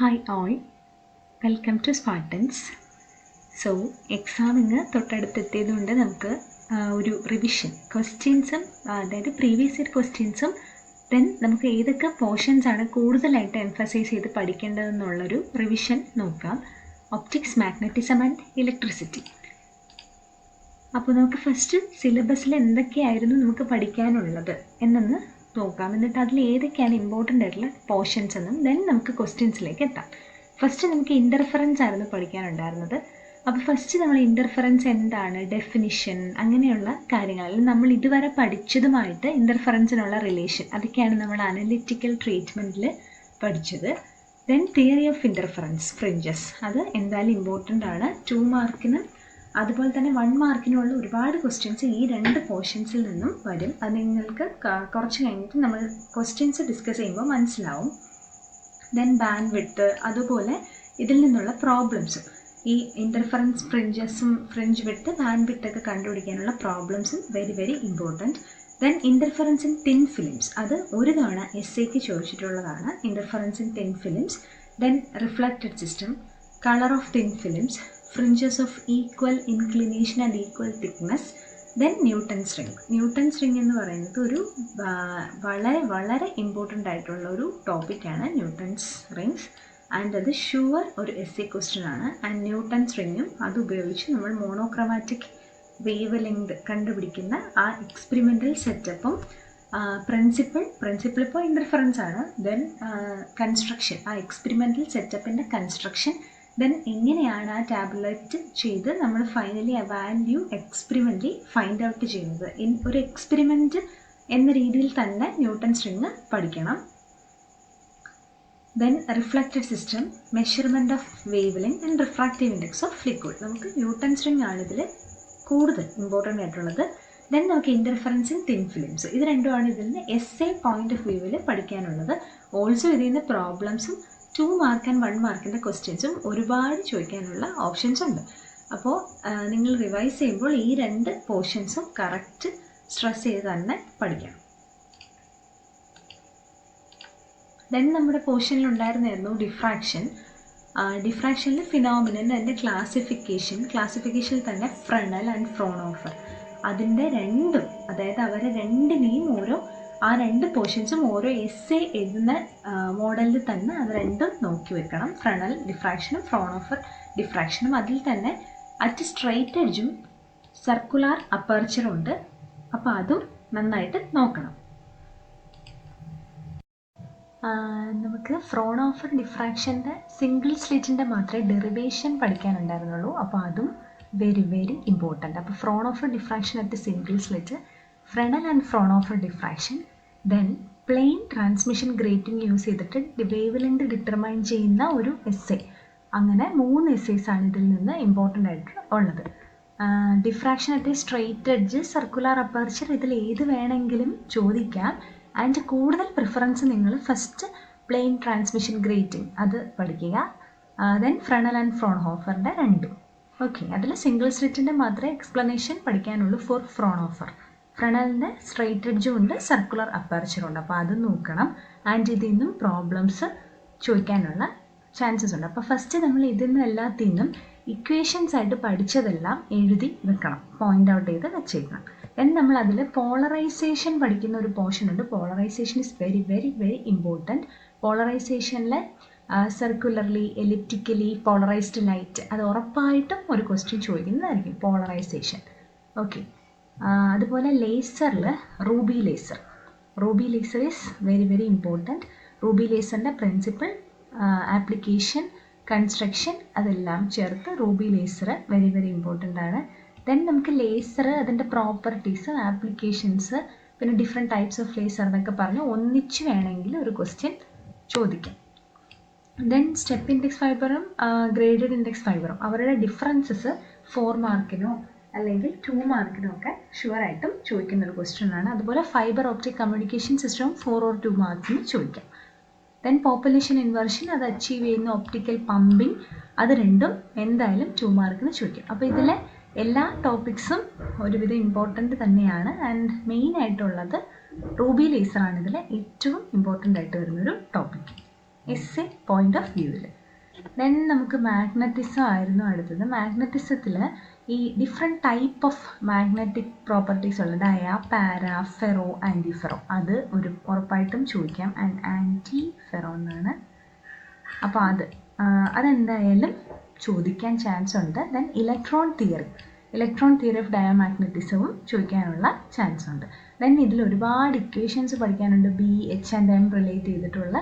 Hi all welcome to Spartans so examining തൊട്ടടുത്തെത്തിയതുകൊണ്ട് നമുക്ക് ഒരു റിവിഷൻ ക്വസ്റ്റ്യൻസും അതായത് പ്രീവിയസ് ഇയർ ക്വസ്റ്റ്യൻസും ദെൻ നമുക്ക് ഏതൊക്കെ പോർഷൻസ് ആണ് കൂടുതലായിട്ട് എംഫസൈസ് ചെയ്ത് പഠിക്കേണ്ടതെന്നുള്ളൊരു റിവിഷൻ നോക്കാം. ഒപ്റ്റിക്സ് മാഗ്നറ്റിസം ആൻഡ് ഇലക്ട്രിസിറ്റി അപ്പോൾ നമുക്ക് ഫസ്റ്റ് സിലബസിൽ എന്തൊക്കെയായിരുന്നു നമുക്ക് പഠിക്കാനുള്ളത്? എന്നൊന്ന് നോക്കാം എന്നിട്ട് അതിൽ ഏതൊക്കെയാണ് ഇമ്പോർട്ടന്റ് ആയിട്ടുള്ള പോർഷൻസ് എന്നും ദെൻ നമുക്ക് ക്വസ്റ്റ്യൻസിലേക്ക് എത്താം. ഫസ്റ്റ് നമുക്ക് ഇന്റർഫറൻസ് ആയിരുന്നു പഠിക്കാനുണ്ടായിരുന്നത്. അപ്പോൾ ഫസ്റ്റ് നമ്മൾ ഇന്റർഫറൻസ് എന്താണ് ഡെഫിനിഷൻ അങ്ങനെയുള്ള കാര്യങ്ങൾ. അല്ലെങ്കിൽ നമ്മൾ ഇതുവരെ പഠിച്ചതുമായിട്ട് ഇന്റർഫറൻസിനുള്ള റിലേഷൻ അതൊക്കെയാണ് നമ്മൾ അനലിറ്റിക്കൽ ട്രീറ്റ്മെന്റിൽ പഠിച്ചത്. Then theory of interference fringes അത് എന്തായാലും ഇമ്പോർട്ടന്റ് ആണ്. ടു മാർക്കിന് അതുപോലെ തന്നെ വൺ മാർക്കിനുള്ള ഒരുപാട് ക്വസ്റ്റ്യൻസ് ഈ രണ്ട് പോർഷൻസിൽ നിന്നും വരും. അത് നിങ്ങൾക്ക് കുറച്ച് കഴിഞ്ഞിട്ട് നമ്മൾ ക്വസ്റ്റ്യൻസ് ഡിസ്കസ് ചെയ്യുമ്പോൾ മനസ്സിലാവും. ദെൻ ബാൻഡ് വിട്ട് അതുപോലെ ഇതിൽ നിന്നുള്ള പ്രോബ്ലംസും ഈ ഇന്റർഫറൻസ് ഫ്രിഞ്ചസും ഫ്രിഞ്ച് വിട്ട് ബാൻഡ് വിട്ടൊക്കെ കണ്ടുപിടിക്കാനുള്ള പ്രോബ്ലംസും very very important then interference in thin films അത് ഒരു തവണ എസ് എക്ക് ചോദിച്ചിട്ടുള്ളതാണ് interference in thin films then reflected system colour of thin films fringes of equal inclination and equal thickness then Newton string Newton string എന്ന് പറയുന്നത് ഒരു വളരെ വളരെ important ആയിട്ടുള്ള ഒരു ടോപ്പിക്കാണ് ന്യൂട്ടൺ സ്ട്രിങ്സ് ആൻഡ് അത് ഷുവർ ഒരു എസ് എ ക്വസ്റ്റ്യൻ ആണ് ആൻഡ് ന്യൂട്ടൺ സ്ട്രിങ്ങും അത് ഉപയോഗിച്ച് നമ്മൾ മോണോക്രമാറ്റിക് വേവ് ലെങ്ത് കണ്ടുപിടിക്കുന്ന ആ എക്സ്പെരിമെന്റൽ സെറ്റപ്പും പ്രിൻസിപ്പിൾ പ്രിൻസിപ്പിൾ ഇപ്പോൾ ഇന്റർഫറൻസ് ആണ്. ദെൻ കൺസ്ട്രക്ഷൻ ആ എക്സ്പെരിമെന്റൽ സെറ്റപ്പിന്റെ കൺസ്ട്രക്ഷൻ ദെൻ എങ്ങനെയാണ് ആ ടാബ്ലറ്റ് ചെയ്ത് നമ്മൾ ഫൈനലി ആ വാല്യൂ എക്സ്പെരിമെന്റലി ഫൈൻഡ് ഔട്ട് ചെയ്യുന്നത്? ഒരു എക്സ്പെരിമെന്റ് എന്ന രീതിയിൽ തന്നെ ന്യൂട്ടൺ സ്ട്രിങ് പഠിക്കണം. Then reflected system measurement of wavelength and refractive index of liquid നമുക്ക് ന്യൂട്ടൺ സ്ട്രിങ് ആണ് ഇതിൽ കൂടുതൽ ഇമ്പോർട്ടന്റ് ആയിട്ടുള്ളത്. ദെൻ നമുക്ക് ഇന്റർഫറൻസ് ഇൻ തിൻ ഫിലിംസ് ഇത് രണ്ടുമാണ് ഇതിൽ നിന്ന് എസ് എ പോയിന്റ് ഓഫ് വ്യൂവിൽ പഠിക്കാനുള്ളത്. ഓൾസോ ഇതിൽ നിന്ന് പ്രോബ്ലംസും ടു മാർക്ക് ആൻഡ് വൺ മാർക്കിന്റെ ക്വസ്റ്റ്യൻസും ഒരുപാട് ചോദിക്കാനുള്ള ഓപ്ഷൻസ് ഉണ്ട്. അപ്പോൾ നിങ്ങൾ റിവൈസ് ചെയ്യുമ്പോൾ ഈ രണ്ട് പോർഷൻസും കറക്റ്റ് സ്ട്രെസ് ചെയ്ത് തന്നെ പഠിക്കണം. ദെൻ നമ്മുടെ പോർഷനിൽ ഉണ്ടായിരുന്നായിരുന്നു ഡിഫ്രാക്ഷൻ ഡിഫ്രാക്ഷനിൽ ഫിനോമിനൻ അതിന്റെ ക്ലാസിഫിക്കേഷൻ ക്ലാസിഫിക്കേഷനിൽ തന്നെ ഫ്രണൽ ആൻഡ് ഫ്രോണോഫർ അതിന്റെ രണ്ടും അതായത് അവരെ രണ്ടിനെയും ഓരോ ആ രണ്ട് പോർഷൻസും ഓരോ എസ് എ എഴുതുന്ന മോഡലിൽ തന്നെ അത് രണ്ടും നോക്കി വെക്കണം. ഫ്രണൽ ഡിഫ്രാക്ഷനും ഫ്രോണോഫർ ഡിഫ്രാക്ഷനും അതിൽ തന്നെ അറ്റ് സ്ട്രെയിറ്റ് എഡ്ജും സർക്കുലാർ അപ്പർച്ചറും ഉണ്ട്. അപ്പോൾ അതും നന്നായിട്ട് നോക്കണം. നമുക്ക് ഫ്രോൺ ഓഫർ ഡിഫ്രാക്ഷന്റെ സിംഗിൾ സ്ലിറ്റിന്റെ മാത്രമേ ഡെറിവേഷൻ പഠിക്കാനുണ്ടായിരുന്നുള്ളൂ അപ്പോൾ അതും വെരി വെരി ഇമ്പോർട്ടന്റ് അപ്പോൾ Fraunhofer diffraction at single slit Fresnel and Fraunhofer diffraction then plane transmission grating use ചെയ്തിട്ട് വേവ് ലെങ്ത് ഡിറ്റർമൈൻ ചെയ്യുന്ന ഒരു എസ് എ അങ്ങനെ മൂന്ന് എസ്സേസ് ആണ് ഇതിൽ നിന്ന് ഇമ്പോർട്ടന്റ് ആയിട്ട് ഉള്ളത്. Diffraction at straight edge circular aperture ഇതിൽ ഏത് വേണമെങ്കിലും ചോദിക്കാം. ആൻഡ് കൂടുതൽ പ്രിഫറൻസ് നിങ്ങൾ ഫസ്റ്റ് പ്ലെയിൻ ട്രാൻസ്മിഷൻ ഗ്രേറ്റിംഗ് അത് പഠിക്കുക. ദെൻ ഫ്രണൽ ആൻഡ് ഫ്രോൺഹോഫറിന്റെ രണ്ടും. ഓക്കെ അതിൽ സിംഗിൾ സ്ലിറ്റിന്റെ മാത്രമേ എക്സ്പ്ലനേഷൻ പഠിക്കാനുള്ളൂ ഫോർ ഫ്രോൺഹോഫർ ഫ്രണലിന്റെ സ്ട്രെയിറ്റ് എഡ്ജും ഉണ്ട് സർക്കുലർ അപ്പർച്ചറും ഉണ്ട്. അപ്പോൾ അത് നോക്കണം. ആൻഡ് ഇതിൽ നിന്നും പ്രോബ്ലംസ് ചോദിക്കാനുള്ള ചാൻസസ് ഉണ്ട്. അപ്പോൾ ഫസ്റ്റ് നമ്മൾ ഇതിൽ നിന്ന് എല്ലാത്തിൽ നിന്നും ഇക്വേഷൻസ് ആയിട്ട് പഠിച്ചതെല്ലാം എഴുതി വെക്കണം. പോയിന്റ് ഔട്ട് ചെയ്ത് വെച്ചേക്കണം. ദെൻ നമ്മൾ അതിൽ പോളറൈസേഷൻ പഠിക്കുന്ന ഒരു പോർഷൻ ഉണ്ട്. Polarisation is very very very important പോളറൈസേഷനിൽ circularly elliptically polarised light അത് ഉറപ്പായിട്ടും ഒരു ക്വസ്റ്റ്യൻ ചോദിക്കുന്നതായിരിക്കും. പോളറൈസേഷൻ ഓക്കെ അതുപോലെ ലേസറിൽ ruby laser ruby laser is very very important ruby ലേസറിന്റെ principle application construction അതെല്ലാം ചേർത്ത് ruby laser very very important ആണ്. Then നമുക്ക് laser അതിന്റെ പ്രോപ്പർട്ടീസ് ആപ്ലിക്കേഷൻസ് പിന്നെ ഡിഫറെന്റ് ടൈപ്സ് ഓഫ് ലേസർ എന്നൊക്കെ പറഞ്ഞ് ഒന്നിച്ച് വേണമെങ്കിൽ ഒരു ക്വസ്റ്റ്യൻ ചോദിക്കാം. ദെൻ സ്റ്റെപ്പ് ഇൻഡെക്സ് ഫൈബറും ഗ്രേഡഡ് ഇൻഡെക്സ് ഫൈബറും അവരുടെ ഡിഫറൻസസ് ഫോർ മാർക്കിനോ അല്ലെങ്കിൽ ടു മാർക്കിനൊക്കെ ഷുവർ ആയിട്ടും ചോദിക്കുന്ന ഒരു ക്വസ്റ്റ്യൻ ആണ്. അതുപോലെ fibre optic communication system four or two മാർക്കിന് ചോദിക്കാം. ദെൻ പോപ്പുലേഷൻ ഇൻവേർഷൻ അത് അച്ചീവ് ചെയ്യുന്ന ഒപ്റ്റിക്കൽ പമ്പിങ് അത് രണ്ടും എന്തായാലും ടു മാർക്കിന് ചോദിക്കും. അപ്പോൾ ഇതിലെ എല്ലാ ടോപ്പിക്സും ഒരുവിധം ഇമ്പോർട്ടന്റ് തന്നെയാണ്. ആൻഡ് മെയിൻ ആയിട്ടുള്ളത് റൂബി ലേസർ ആണ് ഇതിലെ ഏറ്റവും ഇമ്പോർട്ടന്റ് ആയിട്ട് വരുന്നൊരു topic S A point of വ്യൂവിൽ ദെൻ നമുക്ക് മാഗ്നറ്റിസം ആയിരുന്നു അടുത്തത്. മാഗ്നറ്റിസത്തിൽ ഈ different type of magnetic properties ഉള്ള ഡയ പാര ഫെറോ ആന്റി ഫെറോ അത് ഒരു ഉറപ്പായിട്ടും ചോദിക്കാം. ആൻഡ് ആന്റി ഫെറോ എന്നാണ്. അപ്പോൾ അത് അതെന്തായാലും ചോദിക്കാൻ ചാൻസ് ഉണ്ട്. Then electron theory electron theory of ഡയോമാഗ്നറ്റിസവും ചോദിക്കാനുള്ള ചാൻസ് ഉണ്ട്. ദെൻ ഇതിൽ ഒരുപാട് ഇക്വേഷൻസ് പഠിക്കാനുണ്ട്. B H and M relate ചെയ്തിട്ടുള്ള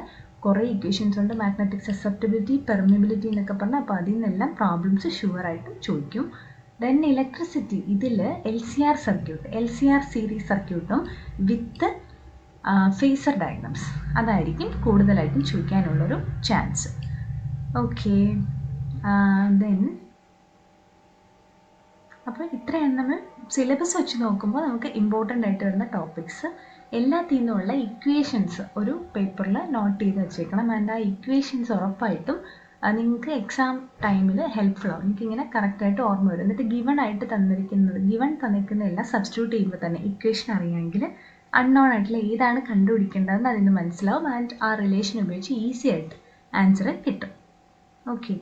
കുറേ ഇക്വേഷൻസ് ഉണ്ട്. മാഗ്നറ്റിക് സസെപ്റ്റബിലിറ്റി പെർമിബിലിറ്റി എന്നൊക്കെ പറഞ്ഞാൽ അപ്പോൾ അതിൽ നിന്നെല്ലാം പ്രോബ്ലംസ് ഷുവറായിട്ടും ചോദിക്കും. ദെൻ ഇലക്ട്രിസിറ്റി ഇതിൽ L C R circuit L C R series സർക്യൂട്ടും വിത്ത് ഫേസർ ഡയഗ്രാംസ് അതായിരിക്കും കൂടുതലായിട്ടും ചോദിക്കാനുള്ളൊരു ചാൻസ് ഓക്കെ ദെൻ അപ്പോൾ ഇത്രയാണ് നമ്മൾ സിലബസ് വെച്ച് നോക്കുമ്പോൾ നമുക്ക് ഇമ്പോർട്ടന്റ് ആയിട്ട് വരുന്ന ടോപ്പിക്സ് എല്ലാത്തിൽ നിന്നുള്ള ഇക്വേഷൻസ് ഒരു പേപ്പറിൽ നോട്ട് ചെയ്ത് വെച്ചേക്കണം. ആൻഡ് ആ ഇക്വേഷൻസ് ഉറപ്പായിട്ടും നിങ്ങൾക്ക് എക്സാം ടൈമിൽ ഹെൽപ്ഫുൾ ആവും. നിങ്ങൾക്ക് ഇങ്ങനെ കറക്റ്റായിട്ട് ഓർമ്മ വരും. എന്നിട്ട് ഗിവൺ ആയിട്ട് തന്നിരിക്കുന്നത് ഗിവൺ തന്നിരിക്കുന്ന എല്ലാം സബ്സ്റ്റിറ്റ്യൂട്ട് ചെയ്യുമ്പോൾ തന്നെ ഇക്വേഷൻ അറിയാമെങ്കിൽ അൺനോൺ ആയിട്ടുള്ള ഏതാണ് കണ്ടുപിടിക്കേണ്ടതെന്ന് അതിന് മനസ്സിലാവും. ആൻഡ് ആ റിലേഷൻ ഉപയോഗിച്ച് ഈസി ആയിട്ട് ആൻസർ കിട്ടും. ഓക്കെ